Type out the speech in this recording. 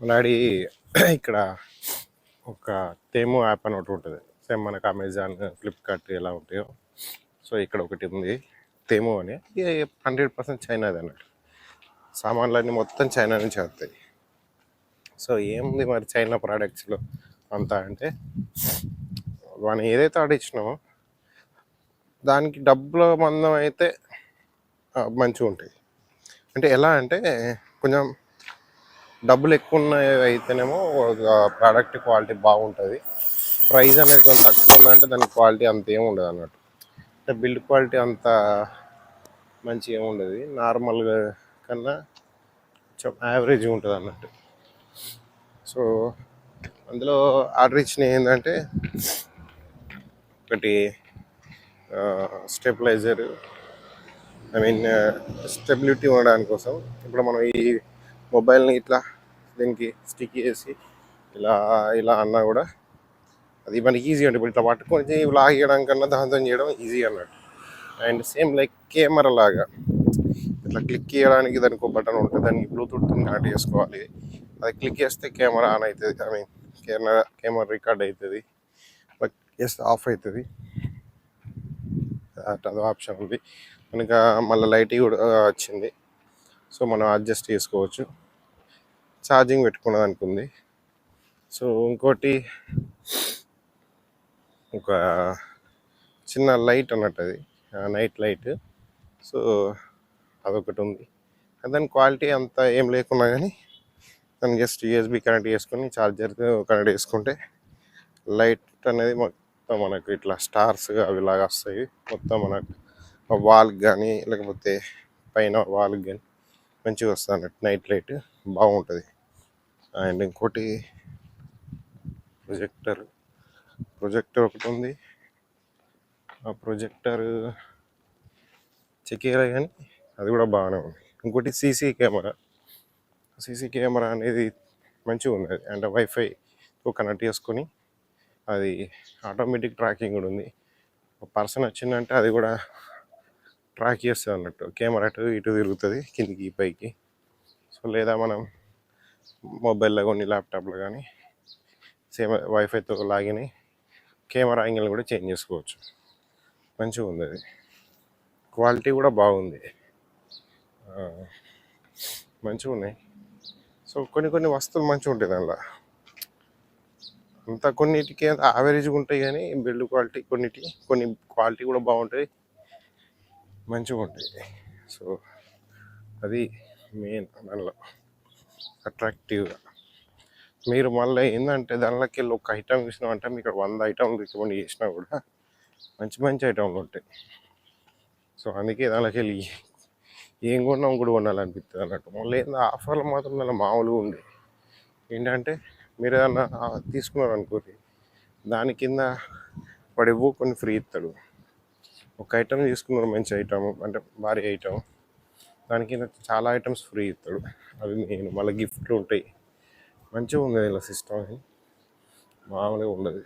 మనాడి ఇక్కడ ఒక తేము యాప్ అని ఒకటి ఉంటుంది. సేమ్ మనకు అమెజాన్ ఫ్లిప్కార్ట్ ఎలా ఉంటాయో. సో ఇక్కడ ఒకటి ఉంది. తేము అని. హండ్రెడ్ పర్సెంట్ చైనాది అన్నట్టు. సామాన్లన్నీ మొత్తం చైనా నుంచి వస్తాయి. సో ఏముంది మరి చైనా ప్రోడక్ట్స్లో అంతా అంటే మనం ఏదైతే ఆర్డర్ ఇచ్చినామో దానికి డబ్బుల మందం అయితే మంచిగా ఉంటాయి. అంటే ఎలా అంటే కొంచెం డబ్బులు ఎక్కువ ఉన్నాయి అయితేనేమో ప్రోడక్ట్ క్వాలిటీ బాగుంటుంది. ప్రైస్ అనేది కొంచెం తక్కువ ఉందంటే దాని క్వాలిటీ అంత ఏమి ఉండదు అన్నట్టు. అంటే బిల్డ్ క్వాలిటీ అంత మంచి ఏమి ఉండదు. నార్మల్గా కన్నా కొంచెం యావరేజ్ ఉంటుంది అన్నట్టు. సో అందులో ఆర్డర్ ఇచ్చినవి ఏంటంటే ఒకటి స్టెబిలైజర్ ఐ మీన్ స్టెబిలిటీ ఉండడానికి కోసం ఇప్పుడు మనం ఈ మొబైల్ని ఇట్లా దీనికి స్టిక్ చేసి ఇలా ఇలా అన్నా కూడా అది మనకి ఈజీ అంటే ఇప్పుడు ఇట్లా పట్టుకొని లాగేయడం కన్నా దాంతో చేయడం ఈజీ అన్నట్టు. అండ్ సేమ్ లైక్ కెమెరా లాగా. ఇట్లా క్లిక్ చేయడానికి దానికి ఒక బటన్ ఉంటుంది. దానికి బ్లూటూత్ కనెక్ట్ చేసుకోవాలి. అది క్లిక్ చేస్తే కెమెరా ఆన్ అవుతుంది. I mean camera camera record అవుతుంది. చేస్తే ఆఫ్ అవుతుంది. అట్ అదో ఆప్షన్ ఉంది. కనుక మళ్ళీ లైట్ కూడా వచ్చింది. సో మనం అడ్జస్ట్ చేసుకోవచ్చు. ఛార్జింగ్ పెట్టుకున్నదానికి సో ఇంకోటి ఒక చిన్న లైట్ అన్నట్టు అది నైట్ లైట్ సో అదొకటి ఉంది. దాని క్వాలిటీ అంత ఏం లేకున్నా కానీ దాన్ని జస్ట్ యూఎస్బి కనెక్ట్ చేసుకొని ఛార్జర్ కనెక్ట్ చేసుకుంటే లైట్ అనేది మొత్తం మనకు ఇట్లా స్టార్స్ అవి లాగా వస్తాయి. మొత్తం మనకు వాల్కి కానీ లేకపోతే పైన వాల్కి కానీ మంచిగా వస్తుంది అన్నట్టు నైట్ లైట్ బాగుంటుంది. అండ్ ఇంకోటి ప్రొజెక్టర్. ప్రొజెక్టర్ ఒకటి ఉంది. ఆ ప్రొజెక్టర్ చెక్ చేయలే కానీ అది కూడా బాగానే ఉంది. ఇంకోటి సీసీ కెమెరా. సీసీ కెమెరా అనేది మంచిగా ఉంది. అది అంటే వైఫై కనెక్ట్ చేసుకొని అది ఆటోమేటిక్ ట్రాకింగ్ కూడా ఉంది. ఒక పర్సన్ వచ్చిందంటే అది కూడా ట్రాక్ చేస్తుంది అన్నట్టు. కెమెరా అటు ఇటు తిరుగుతుంది కిందికి పైకి. సో లేదా మనం మొబైల్లో కానీ ల్యాప్టాప్లో కానీ సేమ్ వైఫైతో లాగిన కెమెరా యాంగిల్ కూడా చేంజ్ చేసుకోవచ్చు. మంచిగా ఉంది అది. క్వాలిటీ కూడా బాగుంది. మంచిగా ఉన్నాయి. సో కొన్ని కొన్ని వస్తువులు మంచిగా ఉంటాయి దానిలో. అంత కొన్నిటికి యావరేజ్గా ఉంటాయి కానీ బిల్డ్ క్వాలిటీ కొన్నిటి కొన్ని క్వాలిటీ కూడా బాగుంటాయి. మంచిగా ఉంటాయి. సో అది మెయిన్ దానిలో. అట్రాక్టివ్గా మీరు మళ్ళీ ఏంటంటే దానిలోకి వెళ్ళి ఒక ఐటమ్ చూసినామంటే మీకు ఇక్కడ వంద ఐటమ్లు రికమెండ్ చేసినా కూడా మంచి మంచి ఐటమ్లు ఉంటాయి. సో అందుకే దానిలోకి వెళ్ళి ఏం కొన్నాం కూడా కొనాలనిపిస్తుంది అన్నట్టు. మళ్ళీ ఏందో ఆఫర్లు మాత్రం దానిలో మామూలుగా ఉంది ఏంటంటే మీరు ఏదన్నా తీసుకున్నారనుకోండి తీసుకున్నారు అనుకోండి దాని కింద వాడు కొన్ని ఫ్రీ ఇస్తాడు ఒక ఐటమ్ తీసుకున్నారు మంచి ఐటమ్ అంటే భారీ ఐటమ్ దానికి చాలా ఐటమ్స్ ఫ్రీ ఇస్తాడు. అవి నేను మళ్ళీ గిఫ్ట్లు ఉంటాయి. మంచిగా ఉంది ఇలా సిస్టమ్ మామూలుగా ఉండదు.